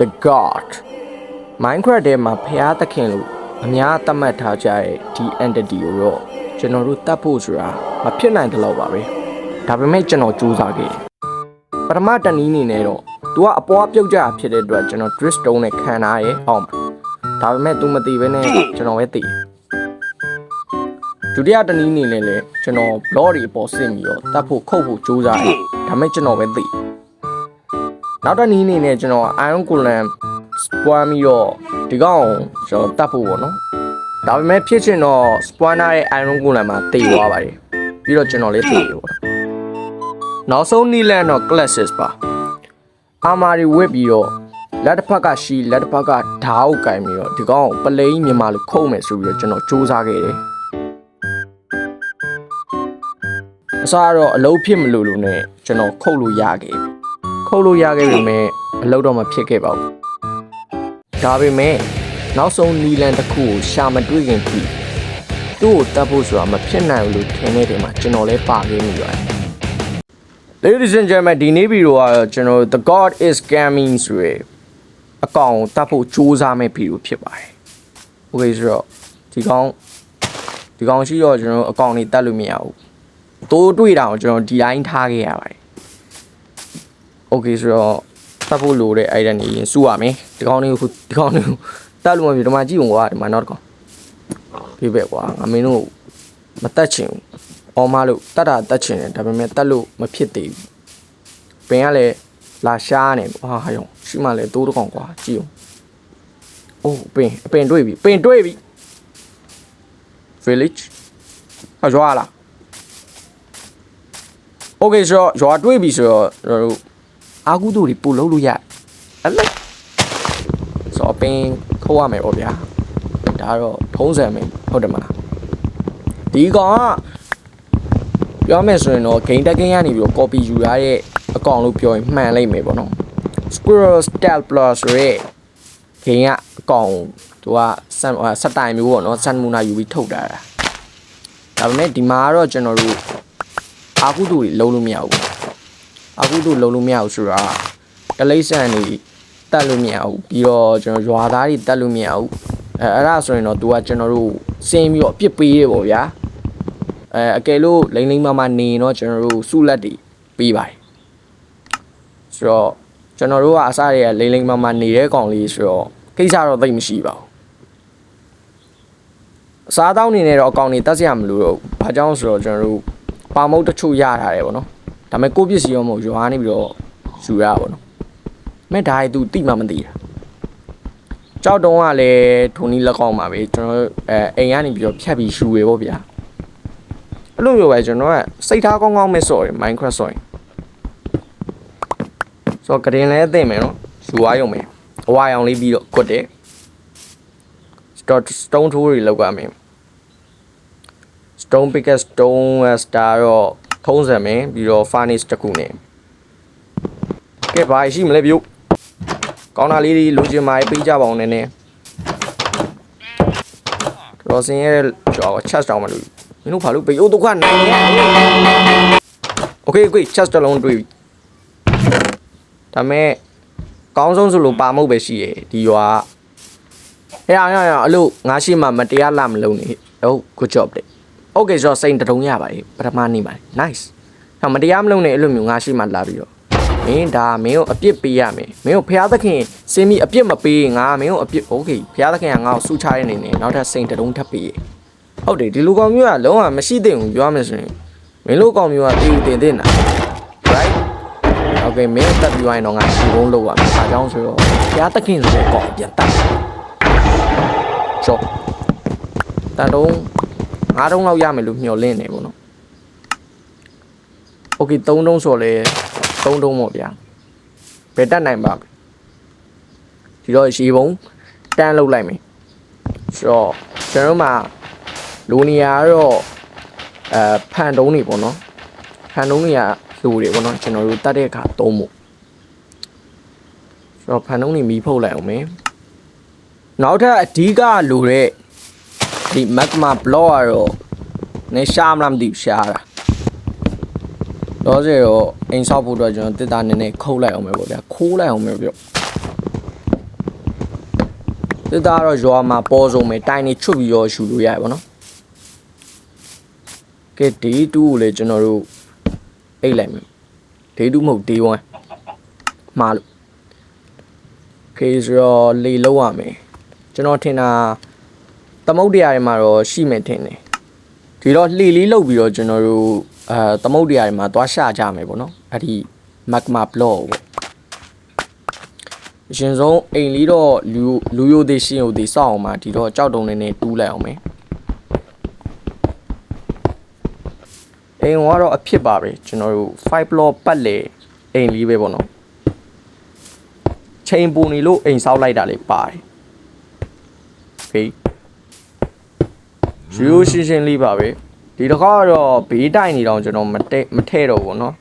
the god Minecraft ထဲမှာဖျားသခင်လို့အများသတ်မှတ်ထားကြတဲ့ဒီ entity ကိုတော့ကျွန်တော်တို့တတ်ဖို့ဆိုတာမဖြစ်နိုင်တဲ့လောက်ပါပဲဒါပေမဲ့ကျွန်တော်စူးစမ်းခဲ့တယ်ပထမတနည်းအနေနဲ့တော့ तू ကအပွားပြုတ်ကြဖြစ်တဲ့အတွက်ကျွန်တော် drift stone နဲ့ခံထားရဲအောင်ပါဒါပေမဲ့ तू မသိဘဲနဲ့ကျွန်တော်ပဲသိတယ်ဒုတိယတနည်းအနေနဲ့လည်းကျွန်တော် blog တွေအပေါ်ဆင့်ပြီးတော့တတ်ဖို့ခုတ်ဖို့စူးစမ်းတယ်ဒါပေမဲ့ကျွန်တော်ပဲသိတယ် နောက်တစ်နည်းအနေနဲ့ကျွန်တော် iron golem ပွားပြီးတော့ဒီကောင်ကျွန်တော်တတ်ဖို့ပေါ့နော်ဒါပေမဲ့ဖြစ်ချင်တော့ spawner ရဲ့ iron golem မှာတေသွားပါတယ်ပြီးတော့ကျွန်တော်လည်းတေတယ်ပေါ့နောက်ဆုံးနီလန်တော့ classes ပါအာမာရီဝစ်ပြီးတော့လက်တစ်ဖက်ကရှီလက်တစ်ဖက်ကဓာတ်ကိုကင်ပြီးတော့ဒီကောင်ကိုပလိန်မြန်မာလိုခုံမယ်ဆိုပြီးတော့ကျွန်တော်စူးစမ်းခဲ့တယ်အစားတော့အလုံးဖြစ်မလို့လို့နဲ့ကျွန်တော်ခုတ်လို့ရခဲ့ပြီ ခုတ်လို့ရခဲ့ပြီမဲ့အလုံးတော့မဖြစ်ခဲ့ပါဘူးဒါပေမဲ့နောက်ဆုံးနီလန်တစ်ခုကိုရှာမတွေ့ခင်ပြီသူ့ကိုတတ်ဖို့ဆိုတာမဖြစ်နိုင်ဘူးလို့ထင်တဲ့ချိန်မှာကျွန်တော်လည်းပါခဲ့မိပါတယ် Ladies and gentlemen ဒီနေ့ဗီဒီယိုကတော့ကျွန်တော် The God is Coming ဆိုရယ်အကောင်ကိုတတ်ဖို့စူးစမ်းမဲ့ဗီဒီယိုဖြစ်ပါတယ်။ Okay ဆိုတော့ဒီကောင်ဒီကောင်ရှိတော့ကျွန်တော်အကောင်နေတတ်လို့မရဘူး။တိုးတွေ့တာကိုကျွန်တော်ဒီတိုင်းထားခဲ့ရပါတယ်။ Okay ဆိုတော့တတ်ဖို့လိုတဲ့အဲ့ဒါနေရင်စုရမယ်ဒီကောင်းလေးကိုဒီကောင်းလေးကိုတတ်လို့မဖြစ်ဒီမှာကြည့်ဝင်ကွာဒီမှာနောက်တစ်ကောင်ပြပဲကွာငါမင်းတို့မတတ်ချင်ဘူးအော်မလို့တတ်တာတတ်ချင်တယ်ဒါပေမဲ့တတ်လို့မဖြစ်သေးဘူးပင်ကလည်းလာရှားနေဟာဟာယောရှိမှလည်းတိုးတစ်ကောင်ကွာကြည့်အောင်အိုးပင်ပင်တွေ့ပြီပင်တွေ့ပြီ village ဟာရွာလား Okay ဆိုတော့ရွာတွေ့ပြီဆိုတော့ကျွန်တော်တို့ အာကုသူတွေပို့လို့လို့ရအဲ့လိုဆိုတော့ပင်ခိုးရမယ်ပေါ့ဗျာဒါတော့ထုံးစံမယ်ဟုတ်တယ်မလားဒီကောင်ကပြောမယ်ဆိုရင်တော့ game တက် game ကနေပြီးတော့ copy ယူရတဲ့အကောင်လို့ပြောရင်မှန်လိမ့်မယ်ပေါ့နော် Squirrel Style Plus ဆိုရဲ game ကအကောင်သူကစက်စက်တိုင်မျိုးပေါ့နော်စက်မူနာယူပြီးထုတ်တာဒါပေမဲ့ဒီမှာကတော့ကျွန်တော်တို့အာကုသူတွေလုံးလို့မရဘူး အခုတို့လုံးလို့မရဘူးဆိုတာကလိမ့်ဆန်နေတတ်လို့မရဘူးပြီးတော့ကျွန်တော်ရွာသားတွေတတ်လို့မရဘူးအဲအဲ့ဒါဆိုရင်တော့ तू ကကျွန်တော်တို့စင်းပြီးတော့အပြစ်ပေးရပေါ့ဗျာအဲအကယ်လို့လိမ့်လိမ့်မမနေရင်တော့ကျွန်တော်တို့စုလက်တွေပေးပါတယ်ဆိုတော့ကျွန်တော်တို့ကအစားတွေကလိမ့်လိမ့်မမနေတဲ့ကောင်လေးဆိုတော့ကိစ္စတော့သိပ်မရှိပါဘူးအစားတောင်းနေနေတော့အကောင်တွေတက်စရာမလိုတော့ဘူးဘာကြောင့်ဆိုတော့ကျွန်တော်တို့ပါမုတ်တချို့ရထားတယ်ပေါ့နော် ဒါပေမဲ့ကိုယ့်ပစ္စည်းရောမဟုတ်ရွာနေပြီးတော့ယူရပါတော့။မဲ့ဒါရီ तू တိမှမသိတာ။ကြောက်တုံးကလည်းထုံနီးလက်ကောင်းပါပဲကျွန်တော်အဲအိမ်ကနေပြီးတော့ဖြတ်ပြီးရှူရပေါ့ဗျာ။အဲ့လိုမျိုးပဲကျွန်တော်ကစိတ်ထားကောင်းကောင်းမဲ့ဆော့တယ် Minecraft ဆော့ရင်။ဆိုတော့ဂရင်လည်းအသိမယ်နော်။ယူသွားရုံပဲ။အဝါရောင်လေးပြီးတော့ကွတ်တယ်။ stone stone tool တွေလောက်ရမယ်။ stone pick stone star တော့ ထုံးစံမယ်ပြီးတော့ furnace တစ်ခုနဲ့ကဲဘာရှိမလဲဗျို့ကောင်းတာလေးတွေလိုချင်ပါပေးကြပါအောင်နည်းနည်းတော်စင်ရဲ့ကျော် charge တောင်းမလို့မင်းတို့ဘာလို့ဘေးအိုးဒုက္ခနိုင်နေ Okay okay charge တစ်လုံးတွေ့ပြီဒါမဲ့ကောင်းဆုံးဆိုလို့ပါမဟုတ်ပဲရှိရဲ့ဒီရွာအဲ့အောင်ရအောင်အလို့ငါရှိမှမတရားလာမလုံးနေဟုတ် good job တဲ့ Okay ဆိုတော့စိန်တတုံးရပါတယ်ပထမနေ့မှာ nice ဟောမတရားမလုပ်နဲ့အဲ့လိုမျိုးငါရှိမှလာပြီးတော့မင်းဒါမင်းကိုအပြစ်ပေးရမယ်မင်းကိုဖျားသခင်စင်းပြီးအပြစ်မပေးငါမင်းကိုအပြစ် Okay ဖျားသခင်ကငါ့ကိုစူချတဲ့နေနဲ့နောက်ထပ်စိန်တတုံးထပ်ပေးရဟုတ်တယ်ဒီလူကောင်မျိုးကလုံးဝမရှိသင့်ဘူးပြောရမယ်ဆိုရင်မင်းလိုကောင်မျိုးကတီးတင်တင်တာ right Okay မင်းတက်ပြီးသွားရင်တော့ငါရှီဘုံးလောက်ပါမယ်။အားကြောင့်ဆိုတော့ဖျားသခင်ဆိုတဲ့ကောင်ပြန်တက်။ချောတန်တုံး ၅တုံးလောက်ရမယ်လို့မျှော်လင့်နေပေါ့နော်။ Okay 3တုံးဆိုလဲ3တုံးပေါ့ဗျာ။ဘယ်တက်နိုင်ပါ့မလဲ။ဒီတော့ရှီဘုံတန်းလောက်လိုက်မယ်။ဆိုတော့ကျွန်တော်မှာလိုနေရာကတော့အဲဖန်တုံးနေပေါ့နော်။ဖန်တုံးတွေကလိုတွေပေါ့နော်ကျွန်တော်တို့တတ်တဲ့အခါသုံးဖို့ဆိုတော့ဖန်တုံးနေမီးဖုတ်လိုက်အောင်မယ်။နောက်ထပ်အဓိကလိုတဲ့ ဒီ magma block ကတော့နေရှာမလားမသိဘူးရှာတာတော့စေတော့အိမ်ဆောက်ဖို့အတွက်ကျွန်တော်တစ်တာနည်းနည်းခုတ်လိုက်အောင်ပဲပေါ့ဗျာခိုးလိုက်အောင်ပဲပြောစစ်သားကတော့ရွာမှာပေါ်စုံမယ်တိုင်နေချွတ်ပြီးတော့ယူလို့ရတယ်ပေါ့နော်ကဲ day 2ကိုလည်းကျွန်တော်တို့အိတ်လိုက်မယ် day 2မဟုတ် day 1မှားလို့ကဲဆိုတော့လေလောက်ရမယ်ကျွန်တော်ထင်တာ သမုတ်တရားတွေမှာတော့ရှိမယ်ထင်တယ်ဒီတော့လှေလေးလောက်ပြီးတော့ကျွန်တော်တို့အဲသမုတ်တရားတွေမှာသွားရှာကြမယ်ပေါ့နော်အဲ့ဒီ magma block ပေါ့အရှင်ဆုံးအိမ်လေးတော့လူလူယိုသေးရှင်ယိုသေးစောက်အောင်မှာဒီတော့ကြောက်တုံနေနေတူးလိုက်အောင်မယ်အိမ်ကတော့အဖြစ်ပါပဲကျွန်တော်တို့5 block ပတ်လေအိမ်လေးပဲပေါ့နော်ချိန်ပူနေလို့အိမ်ဆောက်လိုက်တာလေးပါတယ်ဖေး ရိုးရှင်းရှင်းလေးပါပဲဒီတစ်ခါကတော့ဘေးတိုင်နေတော့ကျွန်တော်မတဲ့မထဲတော့ဘူးเนาะ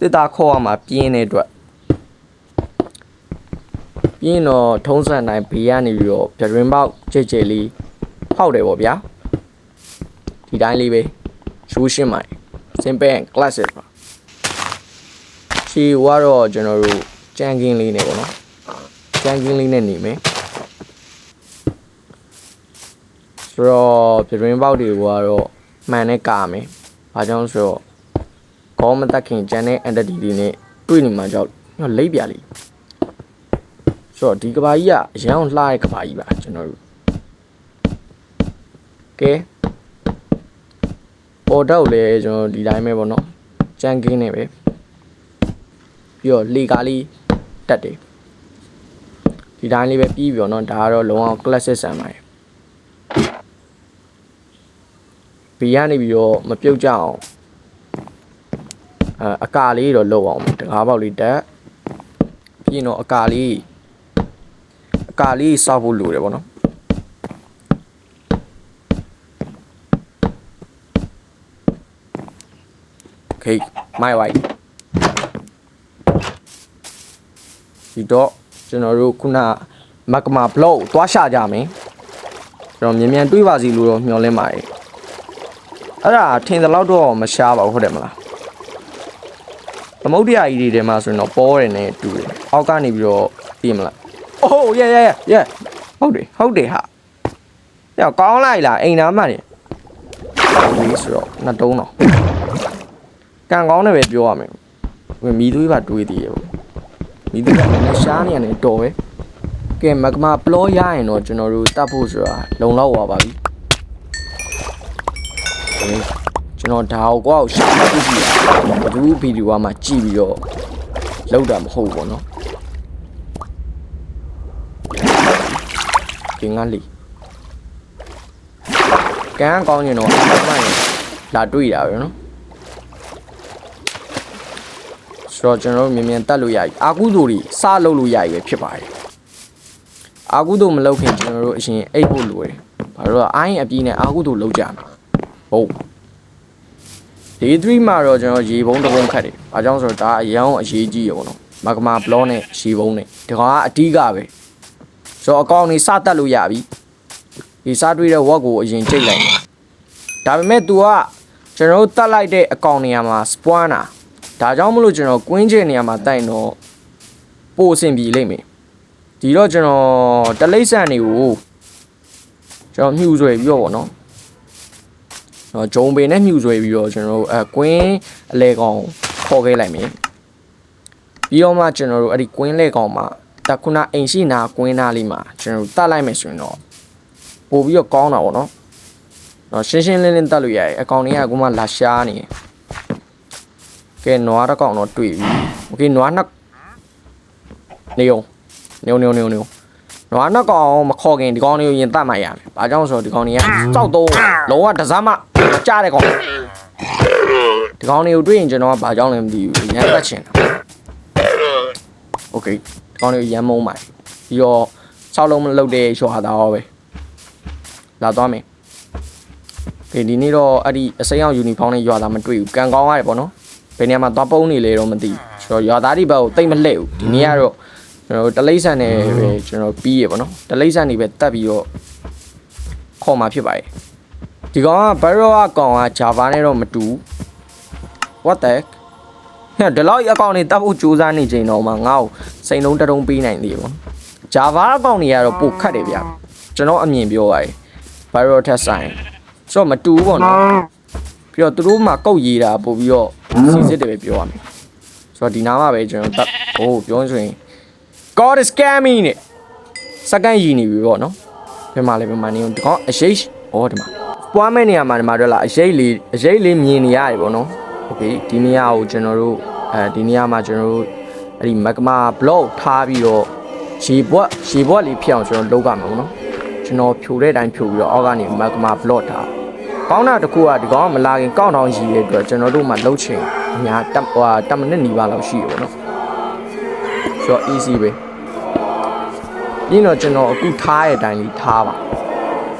တစ်သားခေါ်ရမှာပြင်းတဲ့အတွက်ပြင်းတော့ထုံးစံတိုင်းဘေးကနေပြီးတော့ပြရင်ပေါက်ကြိတ်ကြိတ်လေးဖောက်တယ်ပေါ့ဗျာဒီတိုင်းလေးပဲရိုးရှင်းပါ simple and classic ပါချီကတော့ကျွန်တော်တို့ကြမ်းကင်းလေးနဲ့ပေါ့နော်ကြမ်းကင်းလေးနဲ့နေမယ် ဆိုတော့ပြရင်ပေါက်တွေကတော့မှန်နဲ့ကာမယ်ဘာကြောင့်ဆိုတော့ခေါင်းမတက်ခင်ကျန်တဲ့ entity တွေနဲ့တွေ့နေမှကြောက်လိပ်ပြလေးဆိုတော့ဒီကဘာကြီးကအရန်လှတဲ့ကဘာကြီးပါကျွန်တော်တို့ကဲပေါ်တော့လေကျွန်တော်ဒီတိုင်းပဲပေါ့နော်ကြမ်းကင်းနေပဲပြီးတော့လေကားလေးတက်တယ်ဒီတိုင်းလေးပဲပြီးပြီပေါ့နော်ဒါကတော့လုံးဝ classic ဆန်ပါရယ် ဘီကနေပြီးတော့မပြုတ်ကြအောင်အအကာလေးတော့လောက်အောင်တကားပေါက်လေးတက်ပြီးရင်တော့အကာလေးအကာလေးစောက်ဖို့လိုတယ်ပေါ့နော် โอเคမိုက်ဝိုက်ဒီတော့ကျွန်တော်တို့ခုနမကမာဘလော့ကိုသွားရှာကြမယ်ကျွန်တော်မြန်မြန်တွေးပါစီလို့တော့မျှော်လင့်ပါတယ် အဲ့ဒါထင်သလောက်တော့မရှားပါဘူးဟုတ်တယ်မလားသမုတ်တရားကြီးတွေထဲမှာဆိုရင်တော့ပေါ်တယ်နဲ့တူတယ်အောက်ကနေပြီးတော့ပြင်မလားအိုးရဲရဲရဲဟုတ်တယ်ဟုတ်တယ်ဟာညကောင်းလိုက်လားအိမ်သားမှနေဟုတ်ပြီဆိုတော့နှစ်တုံးတော့ကံကောင်းတယ်ပဲပြောရမယ်ဝင်မီသွေးပါတွေးသေးရပေါ့မီသွေးကလည်းရှားနေရတယ်တော်ပဲကဲမကမာပလောရရင်တော့ကျွန်တော်တို့တတ်ဖို့ဆိုတာလုံလောက်သွားပါပြီဟေး ကျွန်တော်ဒါကိုကောက်ရှာမှသိရှိတာဘသူဗီဒီယိုမှာကြည့်ပြီးတော့လောက်တာမဟုတ်ဘူးပေါ့နော်ကင်းကလေးကံကောင်းရင်တော့အမှန်မှန်လာတွေ့တာပဲနော်ဆိုတော့ကျွန်တော်တို့မြင်မြန်တက်လို့ရပြီအာကုသိုလ်တွေစလုပ်လို့ရပြီပဲဖြစ်ပါတယ်အာကုသိုလ်မလုပ်ခင်ကျွန်တော်တို့အရင်အိတ်ဖို့လိုတယ်ဘာလို့လဲအိုင်းအပြီးနဲ့အာကုသိုလ်လုပ်ကြမ ယ်ဟုတ် day 3မှာတော့ကျွန်တော်ရေပုံးတစ်ပုံးခတ်တယ်ဘာကြောင့်ဆိုတော့ဒါအရန်အရေးကြီးရပေါ့နော်မဂမာဘလောနဲ့ရေပုံးနဲ့ဒီကောင်ကအတီးကပဲဆိုတော့အကောင်နေစတက်လို့ရပြီဒီစားတွေးတဲ့ဝက်ကိုအရင်ကြိတ်လိုက်တယ်ဒါပေမဲ့ तू ကကျွန်တော်တို့တက်လိုက်တဲ့အကောင်နေရာမှာ spawn တာဒါကြောင့်မလို့ကျွန်တော်ကွင်းချင်နေရာမှာတိုင်တော့ပို့အဆင်ပြေလိမ့်မယ်ဒီတော့ကျွန်တော်တလိမ့်ဆန်တွေကိုကျွန်တော်မြှူဆွဲပြီးတော့ဗောနော်ကျွ န်တော်ဂျုံပင်နဲ့မြှူဆွဲပြီးတော့ကျွန်တော်အဲကွင်းအလဲကောင်ခေါ်ခဲ့လိုက်မယ်ပြီးတော့မှကျွန်တော်တို့အဲ့ဒီကွင်းလဲကောင်မှာတခုနအိမ်ရှိနာကွင်းသားလေးမှာကျွန်တော်တတ်လိုက်မယ်ဆိုရင်တော့ပို့ပြီးတော့ကောင်းတာဗောနော်တော့ရှင်းရှင်းလင်းလင်းတတ်လို့ရတယ်အကောင်တွေကအခုမှလာရှားနေတယ် ကဲနွားတစ်ကောင်တော့တွေ့ပြီโอเคနွားနှစ်နေုံနေုံနေုံနေုံနေုံနွားနှစ်ကောင်မခေါ်ခင်ဒီကောင်လေးကိုရင်တတ်မှရမယ်ဘာကြောင့်ဆိုတော့ဒီကောင်လေးကကြောက်တော့လုံးဝတစားမှမ ကြတဲ့ကောင်ဒီကောင်လေးကိုတွေ့ရင်ကျွန်တော်ကဘာကြောင့်လဲမသိဘူးရမ်းတတ်ချင်တာโอเคဒီကောင်လေးကိုရမ်းမုန်းပါပြီးတော့ဆောက်လုံးမလုပ်တဲ့ရွာသားရောပဲလာသွားမယ်ဒီဒီနေ့တော့အဲ့ဒီအစိမ်းအောင်ယူနီဖောင်းနဲ့ရွာသားမတွေ့ဘူးကန်ကောင်းရတယ်ပေါ့နော် ဘယ်နေရာမှာသွားပုံးနေလဲတော့မသိဘူးဆိုတော့ရွာသားတွေဘက်ကိုတိတ်မလှည့်ဘူးဒီနေ့ကတော့ကျွန်တော်တို့တလိမ့်ဆန်နဲ့ပဲကျွန်တော်ပြီးရပါတော့တလိမ့်ဆန်တွေပဲတက်ပြီးတော့ခေါ်มาဖြစ်ပါတယ် ဒီကောင်ကဘရောအကောင်က Java နဲ့တော့မတူဘူး what the heck ဟဲ့ဒီလောက်အကောင်တွေတက်ဖို့ကြိုးစားနေချိန်တော့မှငါ့ကိုစိန်လုံးတတုံးပေးနိုင်သေးဘူး Java အကောင့်တွေကတော့ပိုခတ်တယ်ဗျကျွန်တော်အမြင်ပြောပါရယ် viral test ဆိုင်ဆိုတော့မတူဘူးပေါ့နော်ပြီးတော့သူတို့မှကုတ်ရေးတာပို့ပြီးတော့စီစစ်တယ်ပဲပြောရမယ်ဆိုတော့ဒီနားမှာပဲကျွန်တော်တက်ဟိုပြောရင်ဆိုရင် God is scamming နဲ့စကန်ရည်နေပြီပေါ့နော်ဘယ်မှာလဲဘယ်မှာနေအောင်ဒီကောင်အရှိတ်ဩဒီမှာ ပွားမဲ့နေရာမှာဒီမှာတော့လာအရှိတ်လေးအရှိတ်လေးမြင်နေရတယ်ပေါ့နော်โอเคဒီနေရာကိုကျွန်တော်တို့အဲဒီနေရာမှာကျွန်တော်တို့အဲ့ဒီ magma block ထားပြီးတော့ရေဘွက်ရေဘွက်လေးဖြစ်အောင်ကျွန်တော်လုပ်ရမှာပေါ့နော်ကျွန်တော်ဖြိုတဲ့အတိုင်းဖြိုပြီးတော့အောက်ကနေ magma block ထားကောင်းတာတစ်ခုကဒီကောင်ကမလာခင်ကောက်တောင်ရည်ရဲ့အတွက်ကျွန်တော်တို့မှလှုပ်ချင်အများတက်ဟိုတက်မိနစ်နီးပါလောက်ရှိရပေါ့နော်ဆိုတော့ easy ပဲ ပြီးတော့ကျွန်တော်အခုထားတဲ့အတိုင်းလေးထားပါ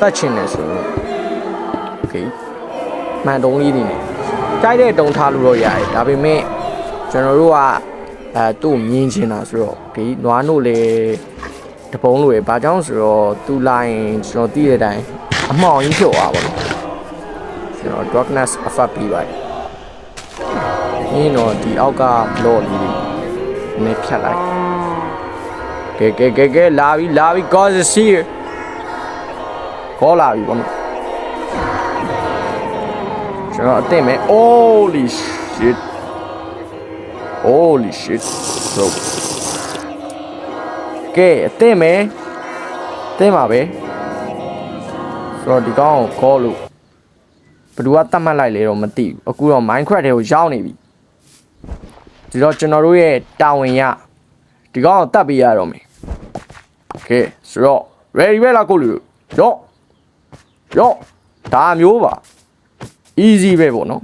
တတ်ချင်တယ်ဆိုတော့โ ခေမှန်တုံးလေးတွေနဲ့ကြိုက်တဲ့တုံးထားလို့တော့ရတယ်ဒါပေမဲ့ကျွန်တော်တို့ကအဲသူ့မြင်ချင်တာဆိုတော့ဒီနွားနို့လေတပုံးလိုပဲဘာကြောင့်ဆိုတော့သူလိုက်ကျွန်တော်သိတဲ့အတိုင်းအမှောင်ကြီးဖြစ်သွားပါတော့ကျွန်တော် darkness effect ပြီးပါတယ်။ဒီတော့ဒီအောက်က blow လေးနည်းဖြတ်လိုက်ကဲကဲကဲကဲလာပြီလာပြီ cause is here ခေါ်လာပြီပေါ့နော် ကျွန်တော်အသိမယ် holy shit holy shit bro ကဲအသိမယ်သိမှာပဲဆိုတော့ဒီကောင်ကိုခေါ်လို့ဘယ်သူကတတ်မှတ်လိုက်လဲတော့မသိဘူးအခုတော့ Minecraft တွေကိုရောက်နေပြီဒီတော့ကျွန်တော်တို့ရဲ့တာဝန်ရဒီကောင်ကိုတတ်ပေးရတော့မယ်ကဲဆိုတော့ ready ပဲလားကိုလူရော့ရော့ဒါမျိုးပါ easy ပဲပေါ့နော်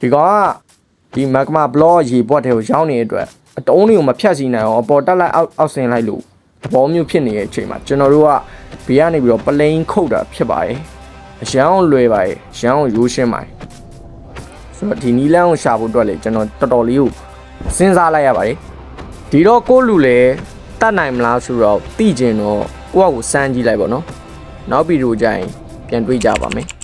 ဒီကောင်ကဒီ magma block ရေပွက်တဲ့ကိုရောက်နေတဲ့အတွက်အတုံးလေးကိုမဖြတ်စီနိုင်အောင်အပေါ်တက်လိုက်အောက်အောက်ဆင်းလိုက်လို့သဘောမျိုးဖြစ်နေတဲ့အချိန်မှာကျွန်တော်တို့ကဘေးကနေပြီးတော့ plane ခုတ်တာဖြစ်ပါတယ်အရန်အောင်လွယ်ပါတယ်ရန်အောင်ရိုးရှင်းပါတယ်ဆိုတော့ဒီနီလန်းကိုရှာဖို့အတွက်လေကျွန်တော်တော်တော်လေးကိုစဉ်းစားလိုက်ရပါတယ်ဒီတော့ကိုလူလေတတ်နိုင်မလားဆိုတော့သိကျင်တော့ကိုယ့်အကိုစမ်းကြည့်လိုက်ပါတော့နောက်ဗီဒီယိုကြရင်ပြန်တွေ့ကြပါမယ်